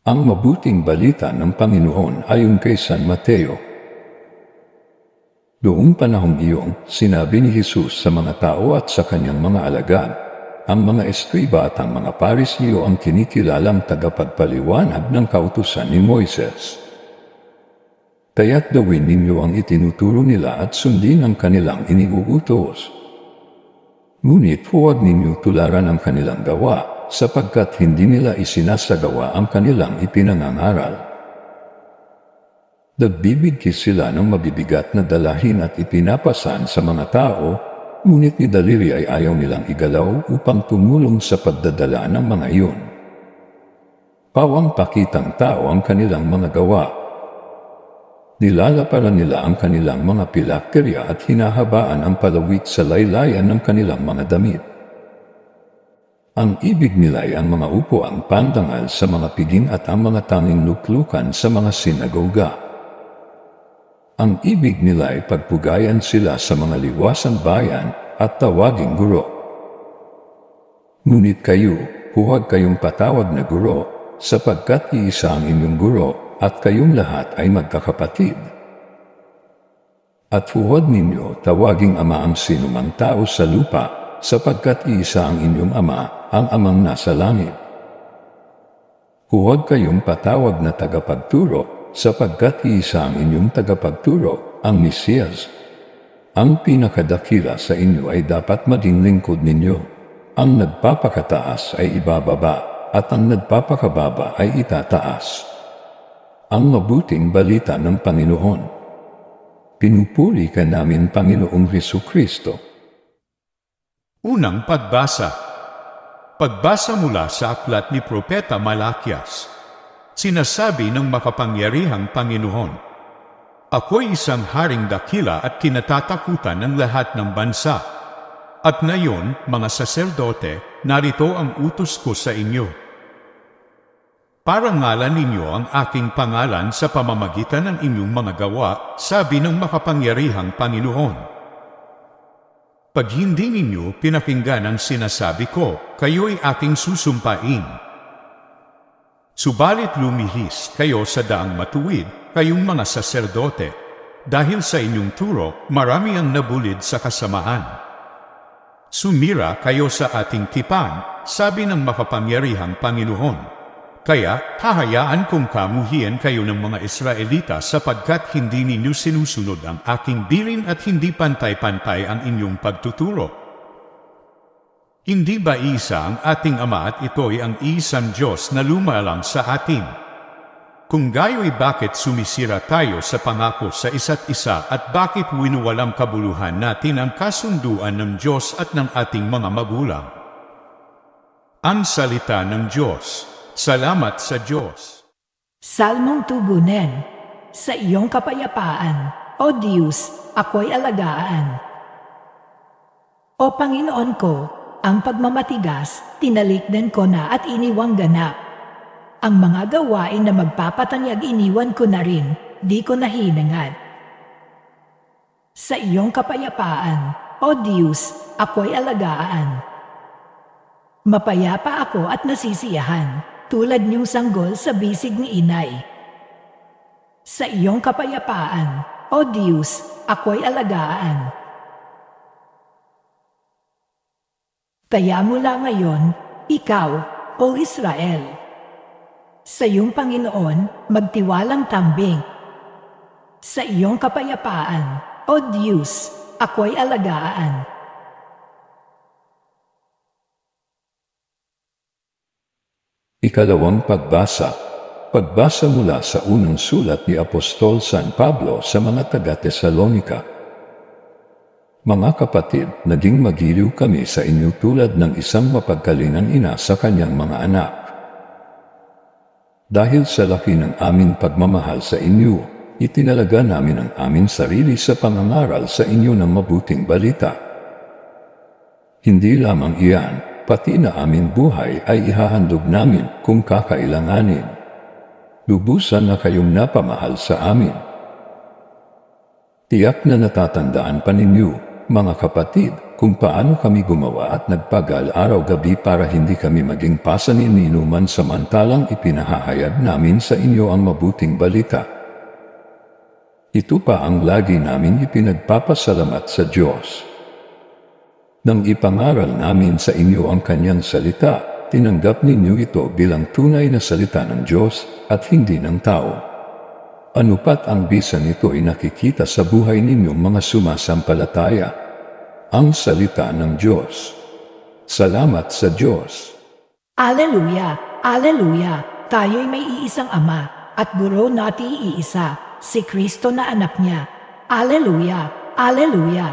Ang mabuting balita ng Panginoon ayon kay San Mateo. Doong panahong iyon, sinabi ni Jesus sa mga tao at sa kanyang mga alagad, ang mga eskriba at ang mga parisiyo ang kinikilalang tagapagpaliwanag ng kautusan ni Moises. Kaya't gawin ninyo ang itinuturo nila at sundin ang kanilang iniuutos. Ngunit huwag ninyo tularan ang kanilang gawa sapagkat hindi nila isinasagawa ang kanilang ipinangangaral. Nagbibigkis sila ng mabibigat na dalahin at ipinapasan sa mga tao, ngunit ni Daliri ay ayaw nilang igalaw upang tumulong sa pagdadala ng mga iyon. Pawang pakitang tao ang kanilang mga gawa. Nilalaparan nila ang kanilang mga pilakterya at hinahabaan ang palawit sa laylayan ng kanilang mga damit. Ang ibig nila ay ang mga upuang pandangal sa mga piging at ang mga tanging luklukan sa mga sinagoga. Ang ibig nila ay pagpugayan sila sa mga liwasang bayan at tawaging guro. Ngunit kayo, huwag kayong patawag na guro, sapagkat iisa ang inyong guro at kayong lahat ay magkakapatid. At huwag ninyo tawaging ama ang sinumang tao sa lupa, sapagkat iisa ang inyong ama, ang amang nasa langit. Huwag kayong patawag na tagapagturo, sapagkat iisa ang inyong tagapagturo, ang Mesiyas. Ang pinakadakila sa inyo ay dapat maging lingkod ninyo. Ang nagpapakataas ay ibababa, at ang nagpapakababa ay itataas. Ang mabuting balita ng Panginoon. Pinupuri ka namin, Panginoong Heso Kristo. Unang pagbasa. Pagbasa mula sa aklat ni Propeta Malakias. Sinasabi ng makapangyarihang Panginoon, Ako'y isang haring dakila at kinatatakutan ng lahat ng bansa. At ngayon, mga saserdote, narito ang utos ko sa inyo. Parangalan ninyo ang aking pangalan sa pamamagitan ng inyong mga gawa, sabi ng makapangyarihang Panginoon. Pag hindi ninyo pinakinggan ang sinasabi ko, kayo'y aking susumpain. Subalit lumihis kayo sa daang matuwid, kayong mga saserdote, dahil sa inyong turo, marami ang nabulid sa kasamahan. Sumira kayo sa ating tipan, sabi ng makapangyarihang Panginoon. Kaya, hahayaan kong kamuhian kayo ng mga Israelita sapagkat hindi ninyo sinusunod ang aking bilin at hindi pantay-pantay ang inyong pagtuturo. Hindi ba isa ang ating Ama at ito'y ang isang Diyos na lumalang sa atin? Kung gayo'y bakit sumisira tayo sa pangako sa isa't isa at bakit winuwalang kabuluhan natin ang kasunduan ng Diyos at ng ating mga magulang? Ang salita ng Diyos. Salamat sa Diyos. Salmong tugunen, sa iyong kapayapaan, O Diyos, ako'y alagaan. O Panginoon ko, ang pagmamatigas, tinalikdan ko na at iniwang ganap. Ang mga gawain na magpapatanyag iniwan ko na rin, di ko nahinangad. Sa iyong kapayapaan, O Diyos, ako'y alagaan. Mapayapa ako at nasisiyahan, tulad niyong sanggol sa bisig ni inay. Sa iyong kapayapaan, O Diyos, ako'y alagaan. Kaya mula ngayon, ikaw, O Israel, sa iyong Panginoon, magtiwalang tambing. Sa iyong kapayapaan, O Diyos, ako'y alagaan. Ikalawang pagbasa. Pagbasa mula sa unang sulat ni Apostol San Pablo sa mga taga-Tesalonika. Mga kapatid, naging magiliw kami sa inyo tulad ng isang mapagkalinang ina sa kanyang mga anak. Dahil sa laki ng aming pagmamahal sa inyo, itinalaga namin ang aming sarili sa pangangaral sa inyo ng mabuting balita. Hindi lamang iyan, pati na aming buhay ay ihahandog namin kung kakailanganin. Lubusan na kayong napamahal sa amin. Tiyak na natatandaan pa ninyo, mga kapatid, kung paano kami gumawa at nagpagal araw-gabi para hindi kami maging pasanininuman samantalang ipinahahayag namin sa inyo ang mabuting balita. Ito pa ang lagi namin ipinagpapasalamat sa Diyos. Nang ipangaral namin sa inyo ang kanyang salita, tinanggap ninyo ito bilang tunay na salita ng Diyos at hindi ng tao. Ano pat ang bisa nito ay nakikita sa buhay ninyong mga sumasampalataya. Ang salita ng Diyos. Salamat sa Diyos. Aleluya! Aleluya! Tayo'y may iisang ama at buro nati iisa, si Kristo na anak niya. Aleluya! Aleluya!